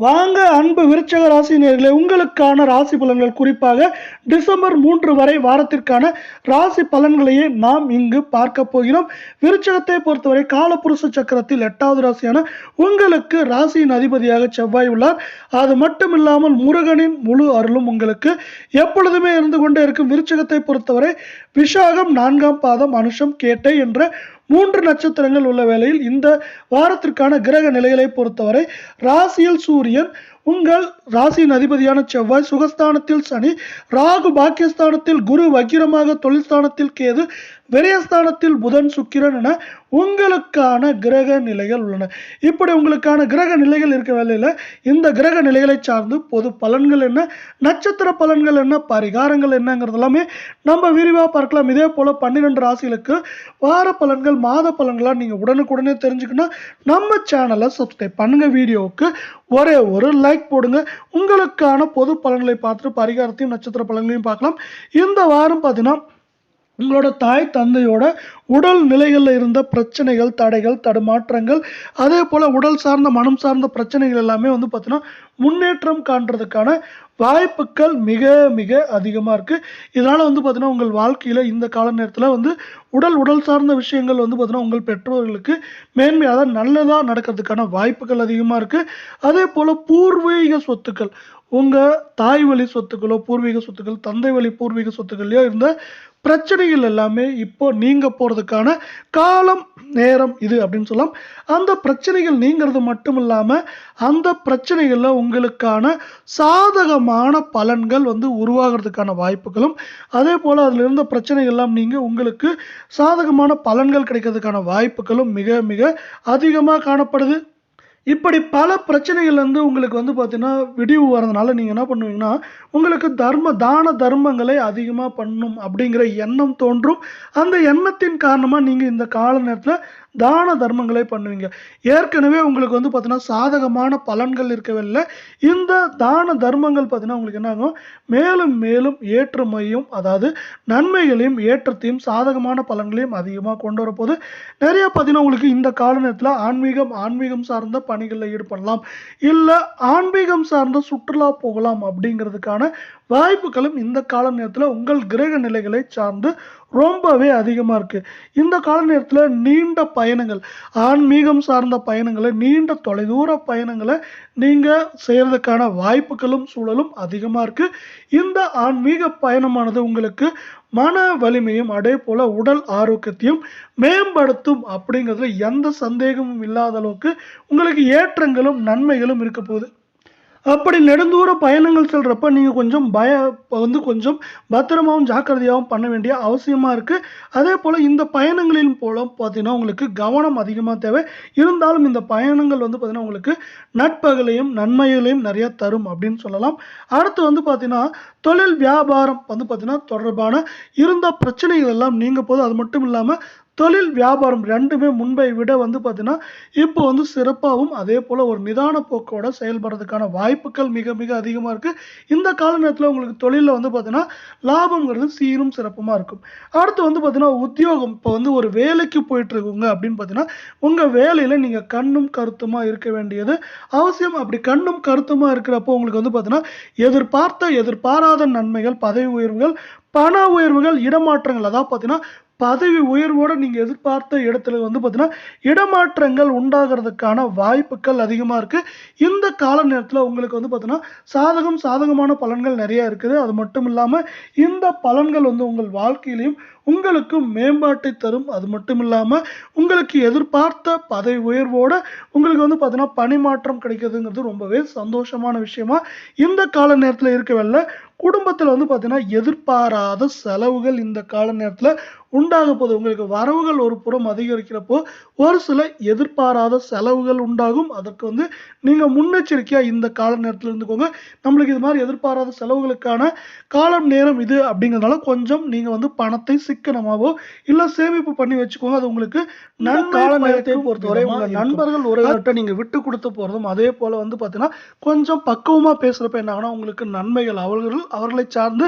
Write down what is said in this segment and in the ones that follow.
வாங்க அன்பு விருச்சக ராசி நேர்களே உங்களுக்கான ராசி பலன்கள் குறிப்பாக டிசம்பர் மூன்று வரை வாரத்திற்கான ராசி பலன்களையே நாம் இங்கு பார்க்க போகிறோம். விருச்சகத்தை பொறுத்தவரை காலப்புருஷ சக்கரத்தில் எட்டாவது ராசியான உங்களுக்கு ராசியின் அதிபதியாக செவ்வாய் உள்ளார். அது மட்டும் இல்லாமல் முருகனின் முழு அருளும் உங்களுக்கு எப்பொழுதுமே இருந்து கொண்டே இருக்கும். விருச்சகத்தை பொறுத்தவரை விஷாகம் நான்காம் பாதம் அனுஷம் கேட்டை என்ற மூன்று நட்சத்திரங்கள் உள்ள வேளையில் இந்த வாரத்திற்கான கிரக நிலைகளை பொறுத்தவரை ராசியில் சூரியன் உங்கள் ராசியின் அதிபதியான செவ்வாய் சுகஸ்தானத்தில் சனி ராகு பாக்கியஸ்தானத்தில் குரு வக்கிரமாக தொழில்ஸ்தானத்தில் கேது விரயஸ்தானத்தில் புதன் சுக்கிரன் என உங்களுக்கான கிரக நிலைகள் உள்ளன. இப்படி உங்களுக்கான கிரக நிலைகள் இருக்க வேலையில் இந்த கிரக நிலைகளை சார்ந்து பொது பலன்கள் என்ன நட்சத்திர பலன்கள் என்ன பரிகாரங்கள் என்னங்கிறது எல்லாமே நம்ம விரிவாக பார்க்கலாம். இதே போல் பன்னிரெண்டு ராசிகளுக்கு வார பலன்கள் மாத பலன்களாக நீங்கள் உடனுக்குடனே தெரிஞ்சுக்கணும் நம்ம சேனலை சப்ஸ்கிரைப் பண்ணுங்கள் வீடியோவுக்கு ஒரே ஒரு லைக் போடுங்க. உங்களுக்கான பொது பலன்களை பார்த்துட்டு பரிகாரத்தையும் நட்சத்திர பலன்களையும் பார்க்கலாம். இந்த வாரம் பார்த்தீங்கன்னா உங்களோட தாய் தந்தையோட உடல் நிலைகளில் இருந்த பிரச்சனைகள் தடைகள் தடுமாற்றங்கள் அதே போல் உடல் சார்ந்த மனம் சார்ந்த பிரச்சனைகள் எல்லாமே வந்து பார்த்தீங்கன்னா முன்னேற்றம் காண்றதுக்கான வாய்ப்புகள் மிக மிக அதிகமாக இருக்குது இதனால் வந்து பார்த்தீங்கன்னா உங்கள் வாழ்க்கையில் இந்த கால நேரத்தில் வந்து உடல் உடல் சார்ந்த விஷயங்கள் வந்து பார்த்தீங்கன்னா உங்கள் பெற்றோர்களுக்கு மேன்மையாக நல்லதாக நடக்கிறதுக்கான வாய்ப்புகள் அதிகமாக இருக்குது அதே போல் பூர்வீக சொத்துக்கள் உங்கள் தாய் வழி சொத்துக்களோ பூர்வீக சொத்துக்கள் தந்தை வழி பூர்வீக சொத்துக்கள்லையோ இருந்த பிரச்சனைகள் எல்லாமே இப்போ நீங்க போகிறதுக்கான காலம் நேரம் இது அப்படின்னு சொல்லலாம். அந்த பிரச்சனைகள் நீங்கிறது மட்டும் இல்லாமல் அந்த பிரச்சனைகளில் உங்களுக்கான சாதகமான பலன்கள் வந்து உருவாகிறதுக்கான வாய்ப்புகளும் அதே போல் அதில் இருந்த பிரச்சனைகள்லாம் நீங்கள் உங்களுக்கு சாதகமான பலன்கள் கிடைக்கிறதுக்கான வாய்ப்புகளும் மிக மிக அதிகமாக காணப்படுது. இப்படி பல பிரச்சனைகள்லேருந்து உங்களுக்கு வந்து பார்த்தீங்கன்னா விடிவு வரதுனால நீங்கள் என்ன பண்ணுவீங்கன்னா உங்களுக்கு தர்ம தான தர்மங்களை அதிகமாக பண்ணணும் அப்படிங்கிற எண்ணம் தோன்றும். அந்த எண்ணத்தின் காரணமாக நீங்கள் இந்த கால நேரத்தில் தான தர்மங்களை பண்ணுவீங்க. ஏற்கனவே உங்களுக்கு வந்து பார்த்தீங்கன்னா சாதகமான பலன்கள் இருக்கவில்லை இந்த தான தர்மங்கள் பார்த்தீங்கன்னா உங்களுக்கு என்ன ஆகும்? மேலும் மேலும் ஏற்றுமையும் அதாவது நன்மைகளையும் ஏற்றத்தையும் சாதகமான பலன்களையும் அதிகமாக கொண்டு வரப்போது நிறைய பார்த்தீங்கன்னா உங்களுக்கு இந்த கால நேரத்தில் ஆன்மீகம் ஆன்மீகம் சார்ந்த பணிகளில் ஈடுபடலாம். இல்லை ஆன்மீகம் சார்ந்த சுற்றுலா போகலாம் அப்படிங்கிறதுக்கான வாய்ப்புகளும் இந்த கால நேரத்தில் உங்கள் கிரக நிலைகளை சார்ந்து ரொம்பவே அதிகமாக இருக்குது இந்த கால நேரத்தில் நீண்ட பயணங்கள் ஆன்மீகம் சார்ந்த பயணங்களை நீண்ட தொலைதூர பயணங்களை நீங்கள் செய்கிறதுக்கான வாய்ப்புகளும் சூழலும் அதிகமாக இருக்குது இந்த ஆன்மீக பயணமானது உங்களுக்கு மன வலிமையும் அதே போல் உடல் ஆரோக்கியத்தையும் மேம்படுத்தும் அப்படிங்கிறதுல எந்த சந்தேகமும் இல்லாத அளவுக்கு உங்களுக்கு ஏற்றங்களும் நன்மைகளும் இருக்க போகுது. அப்படி நெடுந்தூர பயணங்கள் செல்கிறப்ப நீங்கள் கொஞ்சம் பய வந்து கொஞ்சம் பத்திரமாவும் ஜாக்கிரதையாகவும் பண்ண வேண்டிய அவசியமாக இருக்குது அதே போல் இந்த பயணங்களின் போல பார்த்தீங்கன்னா உங்களுக்கு கவனம் அதிகமாக தேவை. இருந்தாலும் இந்த பயணங்கள் வந்து பார்த்திங்கன்னா உங்களுக்கு நட்பகலையும் நன்மைகளையும் நிறைய தரும் அப்படின்னு சொல்லலாம். அடுத்து வந்து பார்த்தீங்கன்னா தொழில் வியாபாரம் வந்து பார்த்திங்கன்னா தொடர்பான இருந்த பிரச்சனைகள் எல்லாம் நீங்கள் போது அது மட்டும் இல்லாமல் தொழில் வியாபாரம் ரெண்டுமே முன்பை விட வந்து பார்த்தீங்கன்னா இப்போ வந்து சிறப்பாகவும் அதே போல் ஒரு நிதான போக்கோட செயல்படுறதுக்கான வாய்ப்புகள் மிக மிக அதிகமாக இருக்குது இந்த கால நேரத்தில் உங்களுக்கு தொழிலில் வந்து பார்த்தீங்கன்னா லாபங்கிறது சீரும் சிறப்புமாக இருக்கும். அடுத்து வந்து பார்த்தீங்கன்னா உத்தியோகம். இப்போ வந்து ஒரு வேலைக்கு போயிட்டுருக்குங்க அப்படின்னு பார்த்தீங்கன்னா உங்கள் வேலையில் நீங்கள் கண்ணும் கருத்துமாக இருக்க வேண்டியது அவசியம். அப்படி கண்ணும் கருத்துமாக இருக்கிறப்போ உங்களுக்கு வந்து பார்த்தீங்கன்னா எதிர்பார்த்த எதிர்பாராத நன்மைகள் பதவி உயர்வுகள் பண உயர்வுகள் இடமாற்றங்கள். அதாவது பார்த்தீங்கன்னா பதவி உயர்வோடு நீங்கள் எதிர்பார்த்த இடத்துல வந்து பார்த்தீங்கன்னா இடமாற்றங்கள் உண்டாகிறதுக்கான வாய்ப்புகள் அதிகமாக இருக்குது இந்த கால நேரத்தில் உங்களுக்கு வந்து பார்த்தீங்கன்னா சாதகம் சாதகமான பலன்கள் நிறையா இருக்குது. அது மட்டும் இல்லாமல் இந்த பலன்கள் வந்து உங்கள் வாழ்க்கையிலையும் உங்களுக்கு மேம்பாட்டை தரும். அது மட்டும் இல்லாமல் உங்களுக்கு எதிர்பார்த்த பதவி உயர்வோடு உங்களுக்கு வந்து பார்த்தீங்கன்னா பணிமாற்றம் கிடைக்கிறதுங்கிறது ரொம்பவே சந்தோஷமான விஷயமா இந்த கால நேரத்தில் இருக்கவில்லை குடும்பத்தில் வந்து பார்த்தீங்கன்னா எதிர்பாராத செலவுகள் இந்த கால நேரத்தில் உண்டாக போகுது உங்களுக்கு வரவுகள் ஒரு புறம் அதிகரிக்கிறப்போ ஒரு சில எதிர்பாராத செலவுகள் உண்டாகும். அதற்கு வந்து நீங்கள் முன்னெச்சரிக்கையாக இந்த கால நேரத்தில் இருந்துக்கோங்க. நம்மளுக்கு இது மாதிரி எதிர்பாராத செலவுகளுக்கான காலம் நேரம் இது அப்படிங்கிறதுனால கொஞ்சம் நீங்கள் வந்து பணத்தை சிக்கனமாவோ இல்ல சேமிப்பு பண்ணி வச்சுக்கோங்க. அது உங்களுக்கு நன்கால நேரத்தை பொறுத்தவரை உங்க நண்பர்கள் உறவினர்கிட்ட நீங்க விட்டு கொடுத்து போறதும் அதே போல வந்து பாத்தீங்கன்னா கொஞ்சம் பக்குவமா பேசுறப்ப என்ன ஆகும்னா உங்களுக்கு நன்மைகள் அவர்கள் அவர்களை சார்ந்து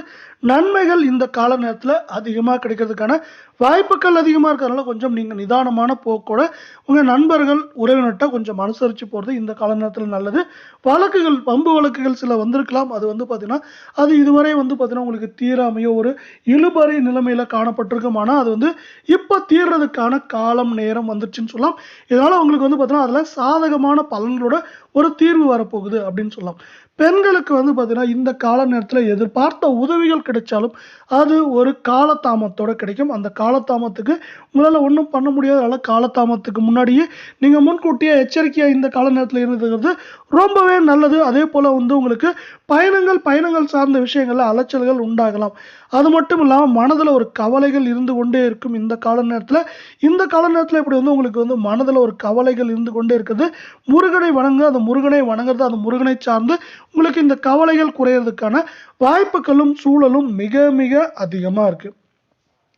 நன்மைகள் இந்த கால நேரத்துல அதிகமா கிடைக்கிறதுக்கான வாய்ப்புகள் அதிகமாக இருக்கிறதுனால கொஞ்சம் நீங்கள் நிதானமான போக்கோட உங்கள் நண்பர்கள் உறவினர்கிட்ட கொஞ்சம் அனுசரித்து போகிறது இந்த கால நல்லது. வழக்குகள் பம்பு வழக்குகள் சில வந்திருக்கலாம். அது வந்து பார்த்திங்கன்னா அது இதுவரை வந்து பார்த்திங்கன்னா உங்களுக்கு தீராமையோ ஒரு இழுபறி நிலைமையில் காணப்பட்டிருக்கும். ஆனால் அது வந்து இப்போ தீர்றதுக்கான காலம் நேரம் வந்துருச்சுன்னு சொல்லலாம். இதனால் உங்களுக்கு வந்து பார்த்திங்கன்னா அதில் சாதகமான பலன்களோட ஒரு தீர்வு வரப்போகுது அப்படின்னு சொல்லலாம். பெண்களுக்கு வந்து பார்த்தீங்கன்னா இந்த கால நேரத்தில் எதிர்பார்த்த உதவிகள் கிடைச்சாலும் அது ஒரு காலதாமத்தோடு கிடைக்கும். அந்த காலதாமத்துக்கு உங்களால் ஒன்றும் பண்ண முடியாதனால காலதாமத்துக்கு முன்னாடியே நீங்கள் முன்கூட்டியே எச்சரிக்கையாக இந்த கால நேரத்தில் இருந்துக்கிறது ரொம்பவே நல்லது. அதே போல் வந்து உங்களுக்கு பயணங்கள் பயணங்கள் சார்ந்த விஷயங்களில் அலைச்சல்கள் உண்டாகலாம். அது மட்டும் இல்லாமல் மனதில் ஒரு கவலைகள் இருந்து கொண்டே இருக்கும் இந்த கால நேரத்தில் இந்த கால நேரத்தில் இப்படி வந்து உங்களுக்கு வந்து மனதில் ஒரு கவலைகள் இருந்து கொண்டே இருக்குது. முருகனை வணங்க அந்த முருகனை வணங்குறது அந்த முருகனை சார்ந்து உங்களுக்கு இந்த கவலைகள் குறையிறதுக்கான வாய்ப்புகளும் சூழலும் மிக மிக அதிகமா இருக்கு.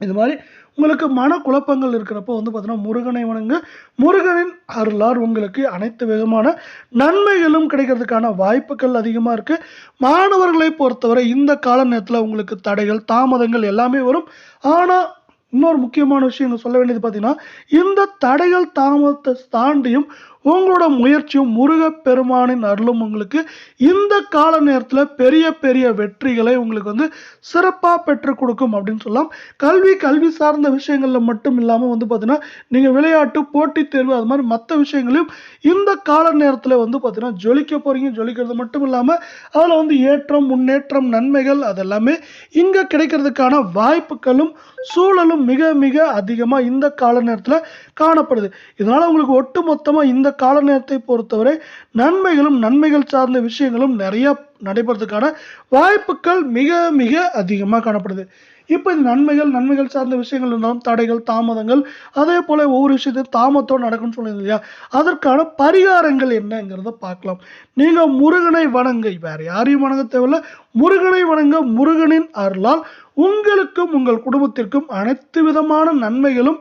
இது மாதிரி உங்களுக்கு மன குழப்பங்கள் இருக்கிறப்போ வந்து பார்த்தீங்கன்னா முருகனை வணங்க முருகனின் அருளார் உங்களுக்கு அனைத்து விதமான நன்மைகளும் கிடைக்கிறதுக்கான வாய்ப்புகள் அதிகமாக இருக்கு. மாணவர்களை பொறுத்தவரை இந்த கால நேரத்தில் உங்களுக்கு தடைகள் தாமதங்கள் எல்லாமே வரும். ஆனால் இன்னொரு முக்கியமான விஷயம் சொல்ல வேண்டியது பார்த்தீங்கன்னா இந்த தடைகள் தாமதத்தை தாண்டியும் உங்களோட முயற்சியும் முருகப்பெருமானின் அருளும் உங்களுக்கு இந்த கால நேரத்தில் பெரிய பெரிய வெற்றிகளை உங்களுக்கு வந்து சிறப்பாக பெற்றுக் கொடுக்கும் அப்படின்னு சொல்லலாம். கல்வி கல்வி சார்ந்த விஷயங்களில் மட்டும் இல்லாமல் வந்து பார்த்தீங்கன்னா நீங்கள் விளையாட்டு போட்டித் தேர்வு அது மாதிரி மற்ற விஷயங்களையும் இந்த கால நேரத்தில் வந்து பார்த்தீங்கன்னா ஜொலிக்க போகிறீங்க ஜொலிக்கிறது மட்டும் இல்லாமல் அதில் வந்து ஏற்றம் முன்னேற்றம் நன்மைகள் அதெல்லாமே இங்கே கிடைக்கிறதுக்கான வாய்ப்புகளும் சூழலும் மிக மிக அதிகமாக இந்த கால நேரத்தில் காணப்படுது. இதனால் உங்களுக்கு ஒட்டு மொத்தமாக இந்த கால நேரத்தை பொறுத்தவரை நன்மைகளும் நன்மைகள் சார்ந்த விஷயங்களும் நிறையா நடைபெறதுக்கான வாய்ப்புகள் மிக மிக அதிகமாக காணப்படுது. இப்போ இந்த நன்மைகள் நன்மைகள் சார்ந்த விஷயங்கள் இருந்தாலும் தடைகள் தாமதங்கள் அதே போல் ஒவ்வொரு விஷயத்தையும் தாமத்தோடு நடக்கும்னு சொல்லுங்க இல்லையா? அதற்கான பரிகாரங்கள் என்னங்கிறத பார்க்கலாம். நீங்கள் முருகனை வணங்க. வேறு யாரையும் வணங்க தேவையில்ல. முருகனை வணங்க முருகனின் அருளால் உங்களுக்கும் உங்கள் குடும்பத்திற்கும் அனைத்து விதமான நன்மைகளும்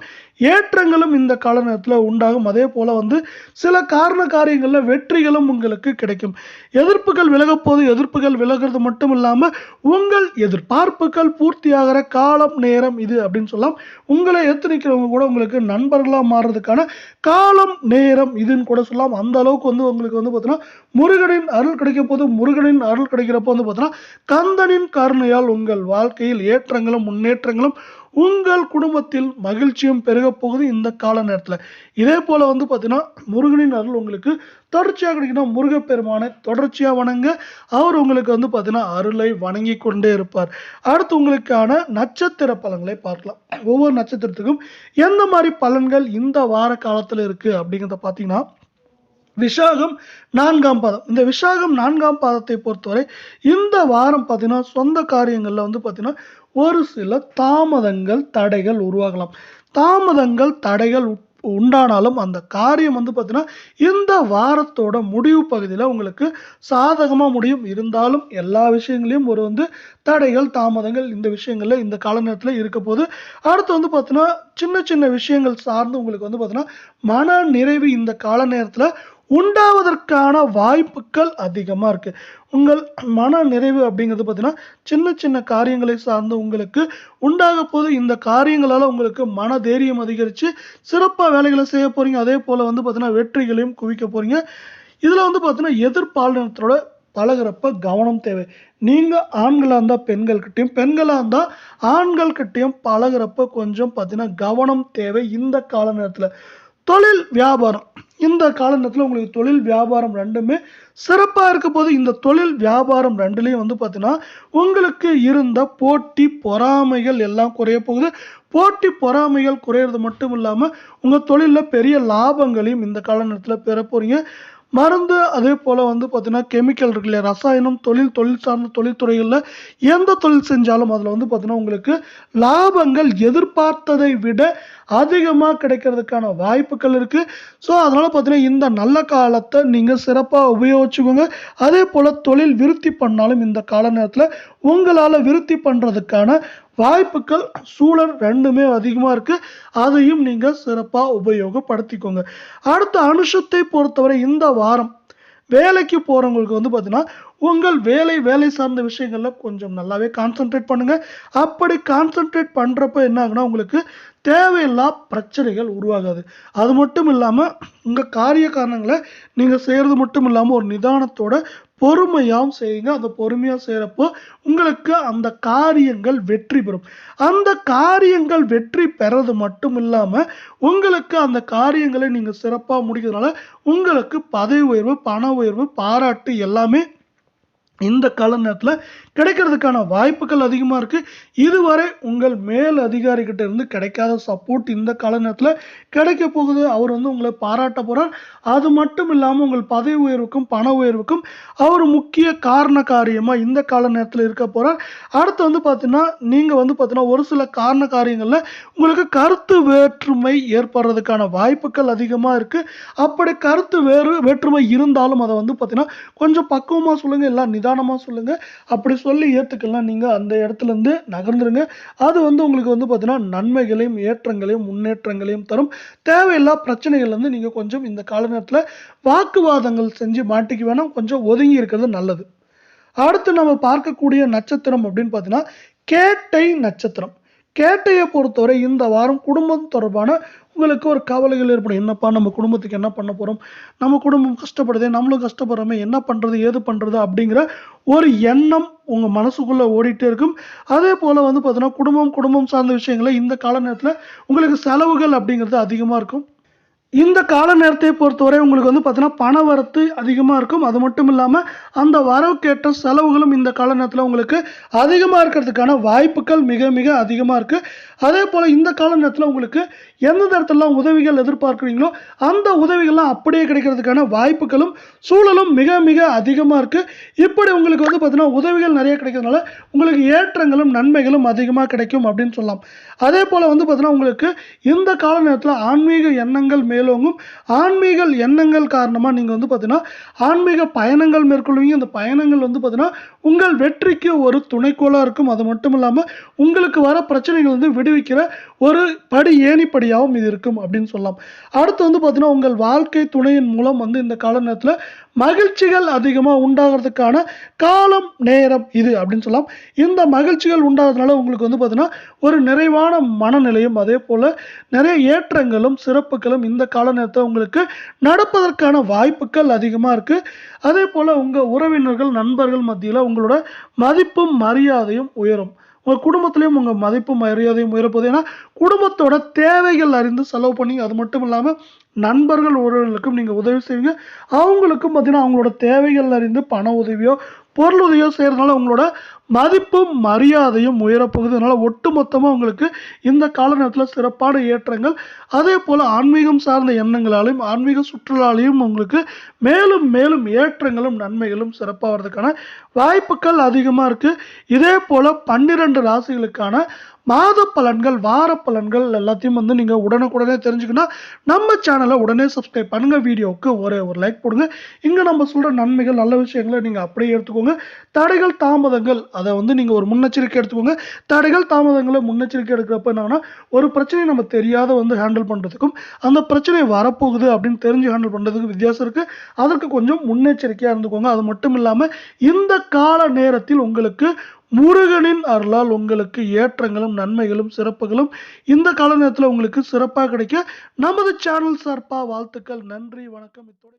ஏற்றங்களும் இந்த கால நேரத்தில் உண்டாகும். அதே போல் வந்து சில காரண காரியங்களில் வெற்றிகளும் உங்களுக்கு கிடைக்கும். எதிர்ப்புகள் விலகப்போது எதிர்ப்புகள் விலகிறது மட்டும் இல்லாமல் உங்கள் எதிர்பார்ப்புகள் பூர்த்தியாகிற காலம் நேரம் இது அப்படின்னு சொல்லலாம் உங்களை எத்தனைக்கிறவங்க கூட உங்களுக்கு நண்பர்களாக மாறுறதுக்கான காலம் நேரம் இதுன்னு கூட சொல்லலாம் அந்த அளவுக்கு வந்து உங்களுக்கு வந்து பார்த்தீங்கன்னா முருகனின் அருள் கிடைக்க போது முருகனின் அருள் கிடைக்கிறப்போ வந்து பார்த்தீங்கன்னா கந்தனின் கருணையால் உங்கள் வாழ்க்கையில் ஏற்றங்களும் முன்னேற்றங்களும் உங்கள் குடும்பத்தில் மகிழ்ச்சியும் பெருக போகுது இந்த கால நேரத்தில் இதே போல வந்து பார்த்தீங்கன்னா முருகனின் அருள் உங்களுக்கு தொடர்ச்சியாக கிடைக்கணும் முருகப்பெருமானை தொடர்ச்சியாக வணங்க. அவர் உங்களுக்கு வந்து பார்த்தீங்கன்னா அருளை வணங்கி கொண்டே இருப்பார். அடுத்து உங்களுக்கான நட்சத்திர பலன்களை பார்க்கலாம். ஒவ்வொரு நட்சத்திரத்துக்கும் எந்த மாதிரி பலன்கள் இந்த வார காலத்தில் இருக்கு அப்படிங்கிறத பார்த்தீங்கன்னா விஷாகம் நான்காம் பாதம். இந்த விஷாகம் நான்காம் பாதத்தை பொறுத்தவரை இந்த வாரம் பார்த்தீங்கன்னா சொந்த காரியங்களில் வந்து பார்த்தீங்கன்னா ஒரு சில தாமதங்கள் தடைகள் உருவாகலாம். தாமதங்கள் தடைகள் உண்டானாலும் அந்த காரியம் வந்து பார்த்தீங்கன்னா இந்த வாரத்தோட முடிவு பகுதியில் உங்களுக்கு சாதகமாக முடியும். இருந்தாலும் எல்லா விஷயங்களையும் ஒரு வந்து தடைகள் தாமதங்கள் இந்த விஷயங்களில் இந்த கால நேரத்தில் இருக்க போது அடுத்து வந்து பார்த்தீங்கன்னா சின்ன சின்ன விஷயங்கள் சார்ந்து உங்களுக்கு வந்து பார்த்தீங்கன்னா மன நிறைவு இந்த கால நேரத்தில் உண்டாவதற்கான வாய்ப்புகள் அதிகமாக இருக்குது உங்கள் மன நிறைவு அப்படிங்கிறது பார்த்தீங்கன்னா சின்ன சின்ன காரியங்களை சார்ந்து உங்களுக்கு உண்டாக போது இந்த காரியங்களால் உங்களுக்கு மன தைரியம் அதிகரித்து சிறப்பாக வேலைகளை செய்ய போகிறீங்க அதே போல் வந்து பார்த்தீங்கன்னா வெற்றிகளையும் குவிக்க போகிறீங்க இதில் வந்து பார்த்தீங்கன்னா எதிர்பாலினத்தோட பழகிறப்ப கவனம் தேவை. நீங்கள் ஆண்களாக இருந்தால் பெண்கள்கிட்டையும் பெண்களாக இருந்தால் ஆண்கள்கிட்டையும் பழகிறப்ப கொஞ்சம் பார்த்தீங்கன்னா கவனம் தேவை இந்த கால நேரத்தில் தொழில் வியாபாரம். இந்த காலகட்டத்தில் உங்களுக்கு தொழில் வியாபாரம் ரெண்டுமே சிறப்பாக இருக்க போது இந்த தொழில் வியாபாரம் ரெண்டுலேயும் வந்து பார்த்தீங்கன்னா உங்களுக்கு இருந்த போட்டி பொறாமைகள் எல்லாம் குறைய போகுது. போட்டி பொறாமைகள் குறையிறது மட்டும் இல்லாமல் உங்கள் தொழிலில் பெரிய லாபங்களையும் இந்த காலகட்டத்தில் பெற போகிறீங்க மருந்து அதே போல் வந்து பார்த்தீங்கன்னா கெமிக்கல் இருக்கு இல்லையா? ரசாயனம் தொழில் தொழில் சார்ந்த தொழில்துறைகளில் எந்த தொழில் செஞ்சாலும் அதில் வந்து பார்த்தீங்கன்னா உங்களுக்கு லாபங்கள் எதிர்பார்த்ததை விட அதிகமாக கிடைக்கிறதுக்கான வாய்ப்புகள் இருக்குது ஸோ அதனால் பார்த்தீங்கன்னா இந்த நல்ல காலத்தை நீங்கள் சிறப்பாக உபயோகிச்சுக்கோங்க. அதே போல் தொழில் விருத்தி பண்ணாலும் இந்த கால நேரத்தில் உங்களால் விருத்தி பண்ணுறதுக்கான வாய்ப்புகள் சூழல் ரெண்டுமே அதிகமாக இருக்குது அதையும் நீங்கள் சிறப்பாக உபயோகப்படுத்திக்கோங்க. அடுத்த அனுஷத்தை பொறுத்தவரை இந்த வாரம் வேலைக்கு போகிறவங்களுக்கு வந்து பார்த்தீங்கன்னா உங்கள் வேலை வேலை சார்ந்த விஷயங்களில் கொஞ்சம் நல்லாவே கான்சென்ட்ரேட் பண்ணுங்கள் அப்படி கான்சென்ட்ரேட் பண்ணுறப்ப என்ன ஆகுனா உங்களுக்கு தேவையில்லா பிரச்சனைகள் உருவாகாது. அது மட்டும் இல்லாமல் உங்கள் காரிய காரணங்களை நீங்கள் செய்கிறது மட்டும் இல்லாமல் ஒரு நிதானத்தோட பொறுமையாகவும் செய்யுங்க. அந்த பொறுமையாக செய்கிறப்போ உங்களுக்கு அந்த காரியங்கள் வெற்றி பெறும். அந்த காரியங்கள் வெற்றி பெறது மட்டும் இல்லாமல் உங்களுக்கு அந்த காரியங்களை நீங்கள் சிறப்பாக முடிக்கிறதுனால உங்களுக்கு பதவி உயர்வு பண உயர்வு பாராட்டு எல்லாமே இந்த கால நேரத்தில் கிடைக்கிறதுக்கான வாய்ப்புகள் அதிகமாக இருக்குது இதுவரை உங்கள் மேல் அதிகாரிகிட்ட இருந்து கிடைக்காத சப்போர்ட் இந்த கால நேரத்தில் கிடைக்க போகுது. அவர் வந்து உங்களை பாராட்ட போகிறார் அது மட்டும் இல்லாமல் உங்கள் பதவி உயர்வுக்கும் பண உயர்வுக்கும் அவர் முக்கிய காரண காரியமாக இந்த கால நேரத்தில் இருக்க போகிறார் அடுத்து வந்து பார்த்தீங்கன்னா நீங்கள் வந்து பார்த்தீங்கன்னா ஒரு சில காரண காரியங்களில் உங்களுக்கு கருத்து வேற்றுமை ஏற்படுறதுக்கான வாய்ப்புகள் அதிகமாக இருக்குது அப்படி கருத்து வேறு வேற்றுமை இருந்தாலும் அதை வந்து பார்த்தீங்கன்னா கொஞ்சம் பக்குவமாக சொல்லுங்கள் இல்லை நிதானமாக சொல்லுங்கள் அப்படி சொல்லி ஏற்றுக்கலாம் நீங்கள் அந்த இடத்துல இருந்து நகர்ந்துருங்க. அது வந்து உங்களுக்கு வந்து பார்த்தீங்கன்னா நன்மைகளையும் ஏற்றங்களையும் முன்னேற்றங்களையும் தரும். தேவையில்லா பிரச்சனைகள்லேருந்து நீங்கள் கொஞ்சம் இந்த கால நேரத்தில் வாக்குவாதங்கள் செஞ்சு மாட்டிக்க வேணாம். கொஞ்சம் ஒதுங்கி இருக்கிறது நல்லது. அடுத்து நம்ம பார்க்கக்கூடிய நட்சத்திரம் அப்படின்னு பார்த்தீங்கன்னா கேட்டை நட்சத்திரம். கேட்டையை பொறுத்தவரை இந்த வாரம் குடும்பம் தொடர்பான உங்களுக்கு ஒரு கவலைகள் ஏற்படும். என்னப்பா நம்ம குடும்பத்துக்கு என்ன பண்ண போகிறோம் நம்ம குடும்பம் கஷ்டப்படுதே நம்மளும் கஷ்டப்படுறோமே என்ன பண்ணுறது ஏது பண்ணுறது அப்படிங்கிற ஒரு எண்ணம் உங்கள் மனசுக்குள்ளே ஓடிட்டே இருக்கும். அதே போல் வந்து பார்த்தீங்கன்னா குடும்பம் குடும்பம் சார்ந்த விஷயங்களை இந்த கால நேரத்தில் உங்களுக்கு செலவுகள் அப்படிங்கிறது அதிகமாக இருக்கும். இந்த கால நேரத்தை பொறுத்தவரை உங்களுக்கு வந்து பார்த்தீங்கன்னா பண வரத்து அதிகமாக இருக்கும். அது மட்டும் இல்லாமல் அந்த வரவுக்கேற்ற செலவுகளும் இந்த கால நேரத்தில் உங்களுக்கு அதிகமாக இருக்கிறதுக்கான வாய்ப்புகள் மிக மிக அதிகமாக இருக்குது அதே போல் இந்த கால நேரத்தில் உங்களுக்கு எந்த இடத்துலலாம் உதவிகள் எதிர்பார்க்குறீங்களோ அந்த உதவிகள்லாம் அப்படியே கிடைக்கிறதுக்கான வாய்ப்புகளும் சூழலும் மிக மிக அதிகமாக இருக்குது இப்படி உங்களுக்கு வந்து பார்த்தீங்கன்னா உதவிகள் நிறைய கிடைக்கிறதுனால உங்களுக்கு ஏற்றங்களும் நன்மைகளும் அதிகமாக கிடைக்கும் அப்படின்னு சொல்லலாம். அதே போல் வந்து பார்த்தீங்கன்னா உங்களுக்கு இந்த கால நேரத்தில் ஆன்மீக எண்ணங்கள் மேலோங்கும். ஆன்மீக எண்ணங்கள் காரணமாக நீங்கள் வந்து பார்த்தீங்கன்னா ஆன்மீக பயணங்கள் மேற்கொள்வீங்க. அந்த பயணங்கள் வந்து பார்த்தீங்கன்னா உங்கள் வெற்றிக்கு ஒரு துணைக்கோளாக இருக்கும். அது மட்டும் இல்லாமல் உங்களுக்கு வர பிரச்சனைகள் வந்து விடுவிக்கிற ஒரு படி ஏணிப்படியாகவும் இது இருக்கும் அப்படின்னு சொல்லலாம். அடுத்து வந்து பார்த்தீங்கன்னா உங்கள் வாழ்க்கை துணையின் மூலம் வந்து இந்த கால நேரத்தில் மகிழ்ச்சிகள் அதிகமாக உண்டாகிறதுக்கான காலம் நேரம் இது அப்படின்னு சொல்லலாம். இந்த மகிழ்ச்சிகள் உண்டாகிறதுனால உங்களுக்கு வந்து பார்த்தீங்கன்னா ஒரு நிறைவான மனநிலையும் அதே போல் நிறைய ஏற்றங்களும் சிறப்புகளும் இந்த கால நேரத்தை உங்களுக்கு நடப்பதற்கான வாய்ப்புகள் அதிகமாக இருக்குது அதே போல் உங்கள் உறவினர்கள் நண்பர்கள் மத்தியில் உங்களோட மதிப்பும் மரியாதையும் உயரும். உங்கள் குடும்பத்துலேயும் உங்கள் மதிப்பு மரியாதையும் உயரப்போகுது. ஏன்னா குடும்பத்தோட தேவைகள் அறிந்து செலவு பண்ணி அது மட்டும் இல்லாமல் நண்பர்கள் உறவினர்களுக்கும் நீங்கள் உதவி செய்வீங்க. அவங்களுக்கும் பார்த்தீங்கன்னா அவங்களோட தேவைகள் அறிந்து பண உதவியோ பொருள் உதவியோ செய்கிறதுனால உங்களோட மதிப்பும் மரியாதையும் உயரப்போகுது. அதனால் ஒட்டு மொத்தமாக உங்களுக்கு இந்த கால நேரத்தில் சிறப்பான ஏற்றங்கள். அதே போல் ஆன்மீகம் சார்ந்த எண்ணங்களாலையும் ஆன்மீக சுற்றுலாலையும் உங்களுக்கு மேலும் மேலும் ஏற்றங்களும் நன்மைகளும் சிறப்பாக வர்றதுக்கான வாய்ப்புகள் அதிகமாக இருக்குது இதே போல் பன்னிரெண்டு ராசிகளுக்கான மாத பலன்கள் வார பலன்கள் எல்லாத்தையும் வந்து நீங்கள் உடனுக்குடனே தெரிஞ்சுக்கணும். நம்ம சேனலை உடனே சப்ஸ்கிரைப் பண்ணுங்கள் வீடியோவுக்கு ஒரே ஒரு லைக் போடுங்க இங்கே நம்ம சொல்கிற நன்மைகள் நல்ல விஷயங்களை நீங்கள் அப்படியே எடுத்துக்கோங்க. தடைகள் தாமதங்கள் அதை வந்து நீங்கள் ஒரு முன்னெச்சரிக்கை எடுத்துக்கோங்க. தடைகள் தாமதங்களை முன்னெச்சரிக்கை எடுக்கிறப்ப என்னன்னா ஒரு பிரச்சனையை நம்ம தெரியாத வந்து ஹேண்டில் பண்ணுறதுக்கும் அந்த பிரச்சனை வரப்போகுது அப்படின்னு தெரிஞ்சு ஹேண்டில் பண்ணுறதுக்கு வித்தியாசம் இருக்குது அதற்கு கொஞ்சம் முன்னெச்சரிக்கையாக இருந்துக்கோங்க. அது மட்டும் இல்லாமல் இந்த கால நேரத்தில் உங்களுக்கு முருகனின் அருளால் உங்களுக்கு ஏற்றங்களும் நன்மைகளும் சிறப்புகளும் இந்த கால நேரத்தில் உங்களுக்கு சிறப்பாக கிடைக்க நமது சேனல் சார்பாக வாழ்த்துக்கள். நன்றி வணக்கம். இத்தோடு